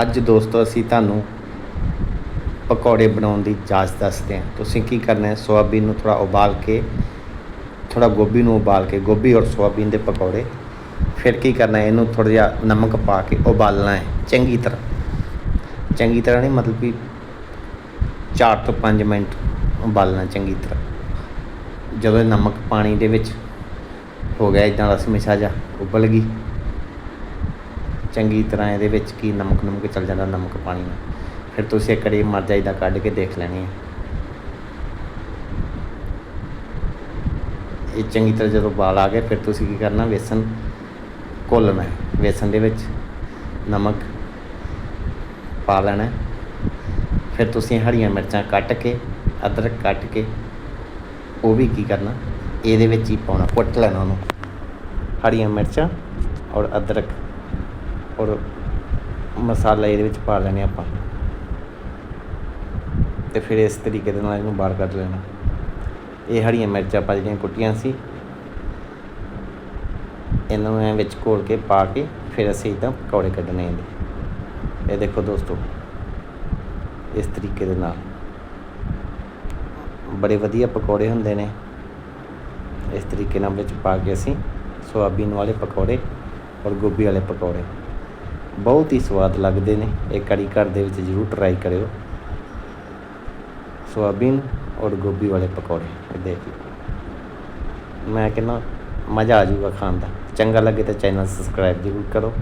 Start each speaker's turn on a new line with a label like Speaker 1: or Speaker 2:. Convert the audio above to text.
Speaker 1: ਅੱਜ ਦੋਸਤੋ ਅਸੀਂ ਤੁਹਾਨੂੰ ਪਕੌੜੇ ਬਣਾਉਣ ਦੀ ਜਾਂਚ ਦੱਸਦੇ ਹਾਂ। ਤੁਸੀਂ ਕੀ ਕਰਨਾ ਹੈ? ਸੋਆਬੀਨ ਨੂੰ ਥੋੜਾ ਉਬਾਲ ਕੇ ਥੋੜਾ ਗੋਭੀ ਨੂੰ ਉਬਾਲ ਕੇ, ਗੋਭੀ ਔਰ ਸੋਇਆਬੀਨ ਦੇ ਪਕੌੜੇ, ਫਿਰ ਕੀ ਕਰਨਾ ਹੈ? ਇਹਨੂੰ ਥੋੜਾ ਜਿਹਾ ਨਮਕ ਪਾ ਕੇ ਉਬਾਲਣਾ ਹੈ, ਚੰਗੀ ਤਰ੍ਹਾਂ। ਚੰਗੀ ਤਰ੍ਹਾਂ ਨਹੀਂ, ਮਤਲਬ ਕਿ 4 ਤੋਂ 5 ਮਿੰਟ ਉਬਾਲਣਾ ਚੰਗੀ ਤਰ੍ਹਾਂ। ਜਦੋਂ ਇਹ ਨਮਕ ਪਾਣੀ ਦੇ ਵਿੱਚ ਹੋ ਗਿਆ ਇਦਾਂ ਰਸ ਮਿਸਾ ਜਾ ਉਬਲ ਗਈ। ਚੰਗੀ ਤਰ੍ਹਾਂ ਇਹਦੇ ਵਿੱਚ ਕੀ ਨਮਕ ਨਮਕ ਚੱਲ ਜਾਂਦਾ, ਨਮਕ ਪਾਣੀ ਨਾਲ। ਫਿਰ ਤੁਸੀਂ ਇੱਕ ਵਾਰੀ ਮਰ ਜਾਈਦਾ ਕੱਢ ਕੇ ਦੇਖ ਲੈਣੀ ਹੈ। ਇਹ ਚੰਗੀ ਤਰ੍ਹਾਂ ਜਦੋਂ ਬਾਲ ਆ ਗਿਆ ਫਿਰ ਤੁਸੀਂ ਕੀ ਕਰਨਾ, ਵੇਸਣ ਘੋਲਣਾ ਵੇਸਣ ਦੇ ਵਿੱਚ ਨਮਕ ਪਾ ਲੈਣਾ ਫਿਰ ਤੁਸੀਂ ਹਰੀਆਂ ਮਿਰਚਾਂ ਕੱਟ ਕੇ, ਅਦਰਕ ਕੱਟ ਕੇ, ਉਹ ਵੀ ਕੀ ਕਰਨਾ, ਇਹਦੇ ਵਿੱਚ ਹੀ ਪਾਉਣਾ, ਕੁੱਟ ਲੈਣਾ ਉਹਨੂੰ। ਹਰੀਆਂ ਮਿਰਚਾਂ ਔਰ ਅਦਰਕ। ਔਰ ਮਸਾਲਾ ਇਹਦੇ ਵਿੱਚ ਪਾ ਲੈਣੇ ਆਪਾਂ। ਤੇ ਫਿਰ ਇਸ ਤਰੀਕੇ ਦੇ ਨਾਲ ਇਹਨੂੰ ਬਾਹਰ ਕੱਢ ਲੈਣਾ। ਇਹ ਹਰੀਆਂ ਮਿਰਚਾਂ ਆਪਾਂ ਜਿਹੜੀਆਂ ਕੁੱਟੀਆਂ ਸੀ, ਇਹਨਾਂ ਨੂੰ ਐਂ ਵਿੱਚ ਘੋਲ ਕੇ ਪਾ ਕੇ ਫਿਰ ਅਸੀਂ ਇਦਾਂ ਪਕੌੜੇ ਕੱਢਣੇ ਇਹਦੇ। ਇਹ ਦੇਖੋ ਦੋਸਤੋ, ਇਸ ਤਰੀਕੇ ਦੇ ਨਾਲ। ਬੜੇ ਵਧੀਆ ਪਕੌੜੇ ਹੁੰਦੇ ਨੇ। ਇਸ ਤਰੀਕੇ ਨਾਲ ਵਿੱਚ ਪਾ ਕੇ ਅਸੀਂ ਸੋਆਬੀਨ ਵਾਲੇ ਪਕੌੜੇ ਔਰ ਗੋਭੀ ਵਾਲੇ ਪਕੌੜੇ। ਬਹੁਤ ਹੀ ਸਵਾਦ ਲੱਗਦੇ ਨੇ। ਇਹ ਕੜੀ ਘਰ ਦੇ ਵਿੱਚ ਜ਼ਰੂਰ ਟਰਾਈ ਕਰਿਓ। ਸੋਆਬੀਨ ਔਰ ਗੋਭੀ ਵਾਲੇ ਪਕੌੜੇ, ਇਹ ਦੇਖ ਲਓ। ਮੈਂ ਕਹਿੰਦਾ, ਮਜ਼ਾ ਆ ਜਾਊਗਾ ਖਾਣ ਦਾ। ਚੰਗਾ ਲੱਗੇ ਤਾਂ ਚੈਨਲ ਸਬਸਕ੍ਰਾਈਬ ਜ਼ਰੂਰ ਕਰੋ।